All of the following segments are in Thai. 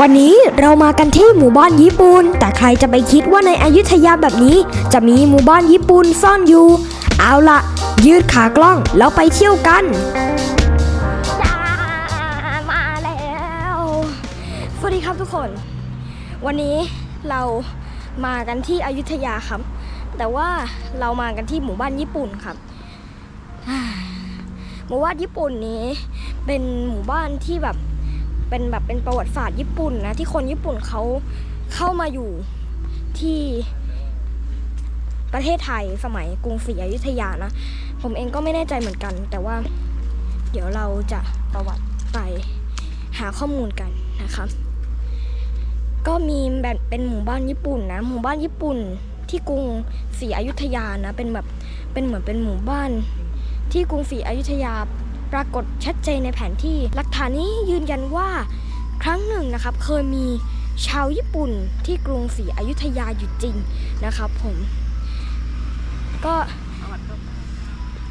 วันนี้เรามากันที่หมู่บ้านญี่ปุ่น แต่ใครจะไปคิดว่าในอยุธยาแบบนี้ จะมีหมู่บ้านญี่ปุ่นซ่อนอยู่ เอาละยืดขากล้องแล้วไปเที่ยวกันมาแล้ว สวัสดีครับทุกคน วันนี้เรามากันที่อยุธยาครับ แต่ว่าเรามากันที่หมู่บ้านญี่ปุ่นครับหมู่บ้านญี่ปุ่นนี้ เป็นหมู่บ้านที่แบบ เป็นแบบเป็นประวัติศาสตร์ญี่ปุ่นนะที่คนญี่ปุ่นเขาเข้ามาอยู่ที่ประเทศไทยสมัยกรุงศรีอยุธยานะ ผมเองก็ไม่แน่ใจเหมือนกัน แต่ว่าเดี๋ยวเราจะประวัติไปหาข้อมูลกันนะครับ ก็มีแบบเป็นหมู่บ้านญี่ปุ่นนะ หมู่บ้านญี่ปุ่นที่กรุงศรีอยุธยานะ เป็นแบบเป็นเหมือนเป็นหมู่บ้านที่กรุงศรีอยุธยา ปรากฏชัดเจนในแผนที่ หลักฐานนี้ยืนยันว่าครั้งหนึ่งนะครับเคยมีชาวญี่ปุ่นที่กรุงศรีอยุธยาอยู่จริงนะครับ ผม ก็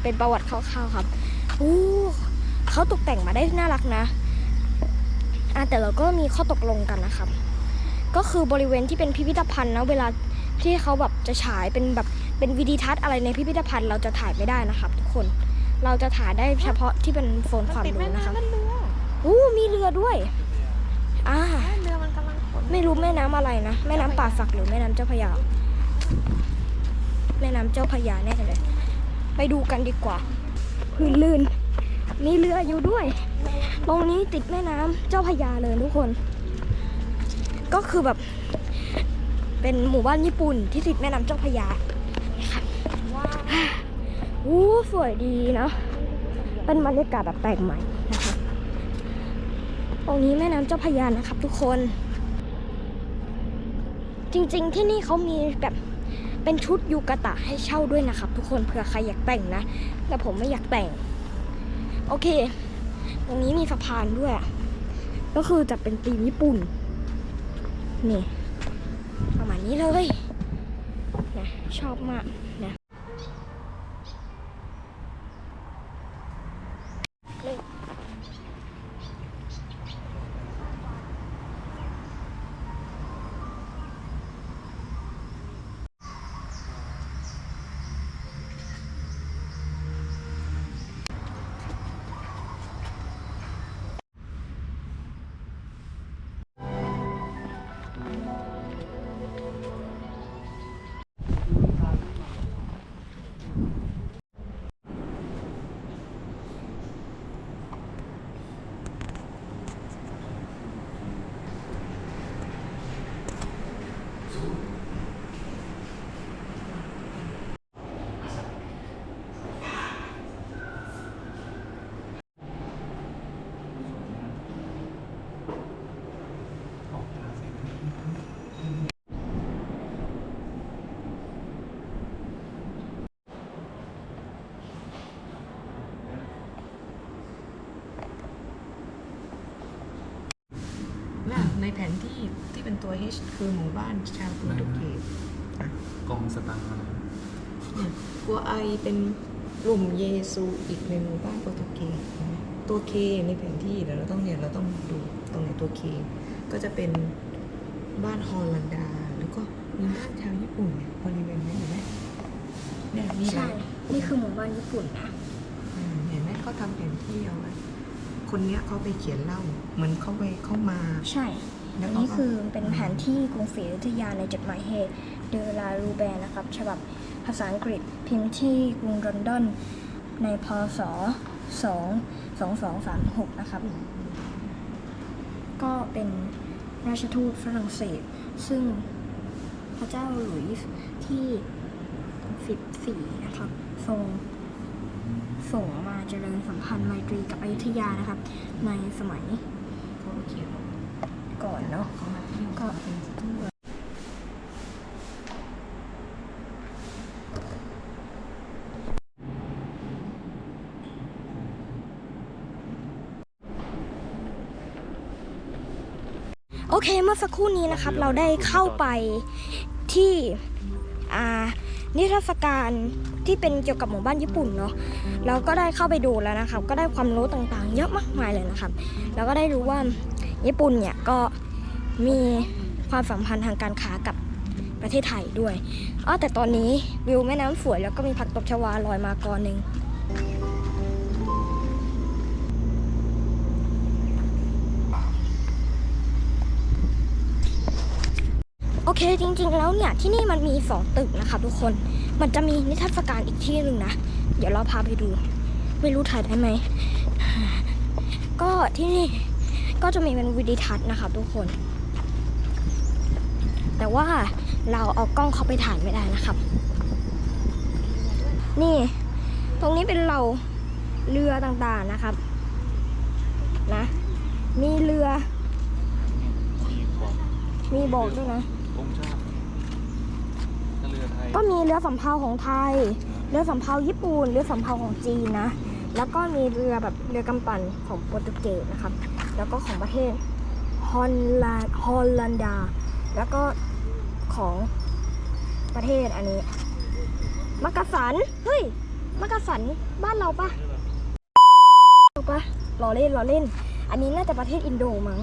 เป็นประวัติคร่าวๆครับอู้เขาตกแต่งมาได้น่ารักนะอะแต่เราก็มีข้อตกลงกันนะครับ ก็คือบริเวณที่เป็นพิพิธภัณฑ์นะเวลาที่เขาแบบจะฉายเป็นแบบเป็นวิดีทัศน์อะไรในพิพิธภัณฑ์เราจะถ่ายไม่ได้นะครับ ทุกคน เราจะถ่ายได้เฉพาะที่เป็นโซนความรู้นะครับนั่นเรืออู้มีเรือด้วยอ่าเรือมันกำลังขนไม่รู้แม่น้ำอะไรนะแม่น้ำป่าสักหรือแม่น้ำเจ้าพระยาแม่น้ำเจ้าพระยาแน่เลย ไปดูกันดีกว่าพื้นลื่นมีเรืออยู่ด้วย ตรงนี้ติดแม่น้ำเจ้าพระยาเลยทุกคน ก็คือแบบ เป็นหมู่บ้านญี่ปุ่นที่ติดแม่น้ำเจ้าพระยาค่ะว้าว อู้สวยดีเนาะเป็นบรรยากาศแบบแปลกใหม่นะคะตรงนี้แม่น้ำเจ้าพยานะครับ ทุกคน จริงๆที่นี่เขามีแบบเป็นชุดยูกะตะให้เช่าด้วยนะครับ ทุกคนเผื่อใครอยากแต่งนะ แต่ผมไม่อยากแต่ง โอเค ตรงนี้มีสะพานด้วย ก็คือจะเป็นธีมญี่ปุ่น นี่ ประมาณนี้เลยนะชอบมากนะ ในแผนที่ที่เป็นตัว H คือหมู่บ้านชาวโปรตุเกสกองสตางค์อะไรเนี่ยกัวไอเป็นกลุ่มเยซูอีกในหมู่บ้านโปรตุเกสเห็นไหมตัว K ในแผนที่เดี๋ยวเราต้องเนี่ยเราต้องดูตรงไหนตัว K ก็จะเป็นบ้านฮอลันดา แล้วก็มีบ้านชาวญี่ปุ่นเนี่ยบริเวณนี้เห็นไหมเนี่ยมีหใช่ลายนี่คือหมู่บ้านญี่ปุ่นนะอืมเห็นไหมเขาทำแผนที่เอาไว้คนเนี้ยเขาไปเขียนเล่า เหมือนเขาไปเข้ามา ใช่แล้ว อันนี้คือเป็นแผนที่กรุงศรีอยุธยาในจดหมายเหตุเดลารูแบนนะครับ ฉบับภาษาอังกฤษพิมพ์ที่กรุงลอนดอน ในพศ 2 2236 นะครับ ก็เป็นราชทูตฝรั่งเศส ซึ่งพระเจ้าหลุยส์ที่ 14 นะครับ ทรงส่งมาเจริญสัมพันธ์ไมตรีกับอยุธยานะครับ ในสมัย ก่อนเนาะเขามาเที่ยวก็เป็นทูตโอเคเมื่อสักครู่นี้นะครับ เราได้เข้าไปที่อ่านิทรรศการที่เป็นเกี่ยวกับหมู่บ้านญี่ปุ่นเนาะเราก็ได้เข้าไปดูแล้วนะครับ ก็ได้ความรู้ต่างๆ เยอะมากมายเลยนะครับ แล้วก็ได้รู้ว่า ญี่ปุ่นเนี่ยก็มีความสัมพันธ์ทางการค้ากับประเทศไทยด้วยอ๋อแต่ตอนนี้วิวแม่น้ำสวยแล้วก็มีผักตบชวาลอยมากอหนึ่งโอเคจริงๆแล้วเนี่ยที่นี่มันมีสองตึกนะคะทุกคน มันจะมีนิทรรศการอีกที่หนึ่งนะ เดี๋ยวเราพาไปดู ไม่รู้ถ่ายได้ไหม ก็ที่นี่ ก็จะมีเป็นวิดีทัศน์นะคะทุกคน แต่ว่าเราเอากล้องเข้าไปถ่ายไม่ได้นะครับ นี่ ตรงนี้เป็นเราเรือต่างๆนะครับ นะ มีเรือ มีบอกมีโบกด้วยนะ องค์ชาติถ้าเรือไทยก็มีเรือสำเภาของไทย เรือสำเภาญี่ปุ่น เรือสำเภาของจีนนะ แล้วก็มีเรือแบบเรือกำปั่นของโปรตุเกสนะครับ แล้วก็ของประเทศฮอลแลนด์ฮอลแลนดา แล้วก็ของประเทศอันนี้ มักกะสัน เฮ้ย มักกะสันบ้านเราปะเราปะรอเล่นรอเล่น อันนี้น่าจะประเทศอินโดมั้ง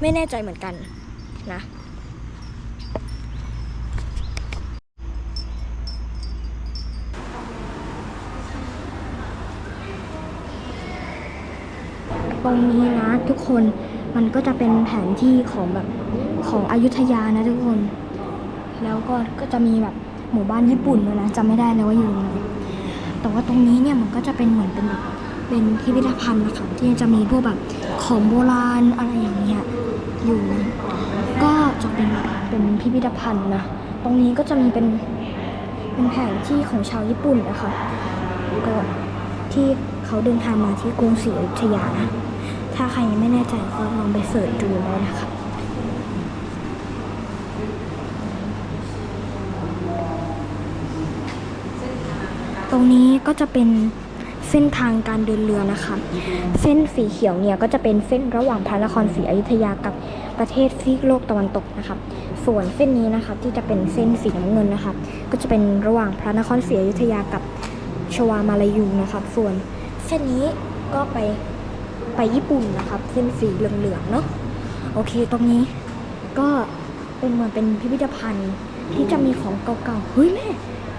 ไม่แน่ใจเหมือนกันนะ รงนี้นะทุกคนมันก็จะเป็นแผนที่ของแบบของอยุธยานะทุกคน แล้วก็ก็จะมีแบบหมู่บ้านญี่ปุ่นด้วยนะจำไม่ได้แล้วว่าอยู่ไหนแต่ว่าตรงนี้เนี่ยมันก็จะเป็นเหมือนเป็นแบบเป็นพิพิธภัณฑ์นะคะที่จะมีพวกแบบของโบราณอะไรอย่างเงี้ยอยู่นะก็จะเป็นเป็นพิพิธภัณฑ์นะตรงนี้ก็จะมีเป็นเป็นแผนที่ของชาวญี่ปุ่นนะคะก็ที่เขาเดินทางมาที่กรุงศรีอยุธยานะ ถ้าใครยังไม่แน่ใจก็ลองไปเสิร์ชดูได้นะคะตรงนี้ก็จะเป็นเส้นทางการเดินเรือนะคะ เส้นสีเขียวเนี่ยก็จะเป็นเส้นระหว่างพระนครศรีอยุธยากับประเทศซีกโลกตะวันตกนะคะส่วนเส้นนี้นะคะที่จะเป็นเส้นสีน้ำเงินนะคะ ก็จะเป็นระหว่างพระนครศรีอยุธยากับชวามาลายูนะครับส่วนเส้นนี้ก็ไป ไปญี่ปุ่นนะครับ เส้นสีเหลืองๆเนาะโอเคตรงนี้ก็เป็นเหมือนเป็นพิพิธภัณฑ์ที่จะมีของเก่าๆเฮ้ยแม่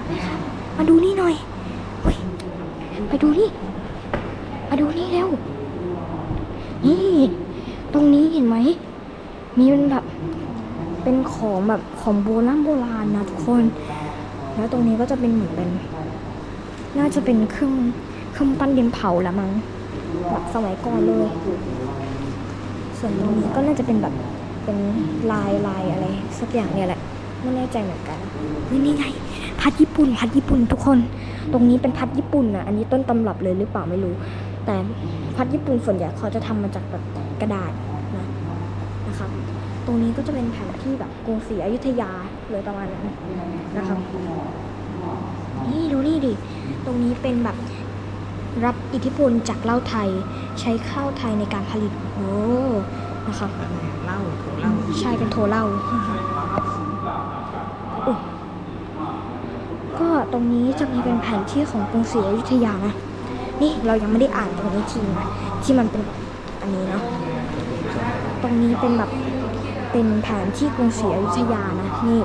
แม่ครับมาดูนี่หน่อยเฮ้ยไปดูนี่มาดูนี่เร็วนี่ตรงนี้เห็นไหมมีเป็นแบบเป็นของแบบของโบราณโบราณนะทุกคน แล้วตรงนี้ก็จะเป็นเหมือนเป็น น่าจะเป็นเครื่องเครื่องปั้นดินเผาละมั้ง แบบสมัยก่อนเลย ส่วนตรงนี้ก็น่าจะเป็นแบบเป็นลายลายอะไร สักอย่างเนี่ยแหละไม่แน่ใจเหมือนกันนี่ไงพัดญี่ปุ่นพัดญี่ปุ่นทุกคน ตรงนี้เป็นพัดญี่ปุ่นนะอันนี้ต้นตำรับเลยหรือเปล่าไม่รู้ แต่พัดญี่ปุ่นส่วนใหญ่เขาจะทำมาจากแบบกระดาษนะนะครับ ตรงนี้ก็จะเป็นแผนที่แบบกรุงศรีอยุธยาเลยประมาณนั้นนะครับนี่ดูนี่ดิตรงนี้เป็นแบบ รับอิทธิพลจากเหล้าไทย ใช้ข้าวไทยในการผลิตโอ้นะครับอะไรเหล้าถูเหล้าใช่เป็นโทเหล้าอุ๊ยก็ตรงนี้จะมีเป็นแผนที่ของกรุงศรีอยุธยานะ นี่เรายังไม่ได้อ่านตรงนี้ทีนะที่มันเป็นอันนี้เนาะตรงนี้เป็นแบบเป็นแผนที่กรุงศรีอยุธยานะนี่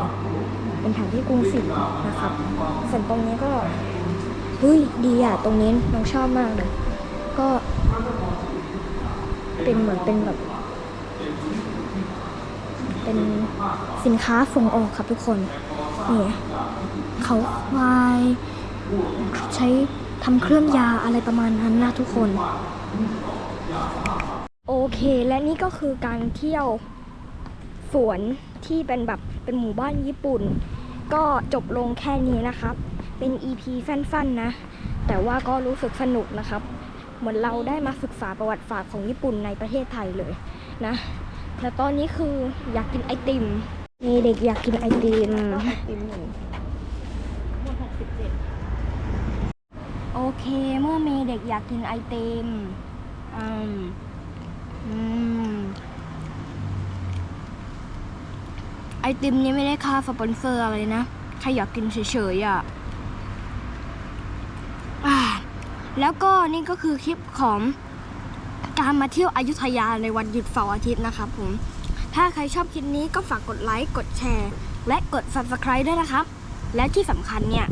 เป็นแผนที่กรุงศรีนะครับส่วนตรงนี้ก็เฮ้ยดีอะตรงนี้น้องชอบมากเลย ก็ เป็นเหมือนเป็นแบบ เป็นสินค้าส่งออกครับทุกคนนี่เขาควายใช้ทำเครื่องยาอะไรประมาณนั้นนะทุกคน โอเคและนี่ก็คือการเที่ยวสวนที่เป็นแบบเป็นหมู่บ้านญี่ปุ่น ก็จบลงแค่นี้นะครับ เป็น EP สั้นๆนะ แต่ว่าก็รู้สึกสนุกนะครับ เหมือนเราได้มาศึกษาประวัติศาสตร์ของญี่ปุ่นในประเทศไทยเลยนะแต่ตอนนี้คืออยากกินไอติมมีเด็กอยากกินไอติมต้องไอติมหนึ่งโอเคเมื่อมีเด็กอยากกินไอติมอืมอืมไอติมนี้ไม่ได้ค่าสปอนเซอร์อะไรนะแค่อยากกินเฉยๆอะอ่า แล้วก็นี่ก็คือคลิปของการมาเที่ยวอยุธยาในวันหยุดเสาร์อาทิตย์นะครับผม ถ้าใครชอบคลิปนี้ก็ฝากกดไลค์ กดแชร์ และกด subscribe ด้วยนะครับ และที่สำคัญเนี่ย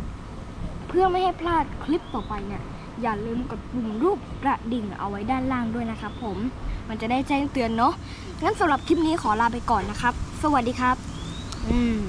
เพื่อไม่ให้พลาดคลิปต่อไปเนี่ย อย่าลืมกดปุ่มรูปกระดิ่งเอาไว้ด้านล่างด้วยนะครับผม มันจะได้แจ้งเตือนเนาะ งั้นสำหรับคลิปนี้ขอลาไปก่อนนะครับ สวัสดีครับ อืม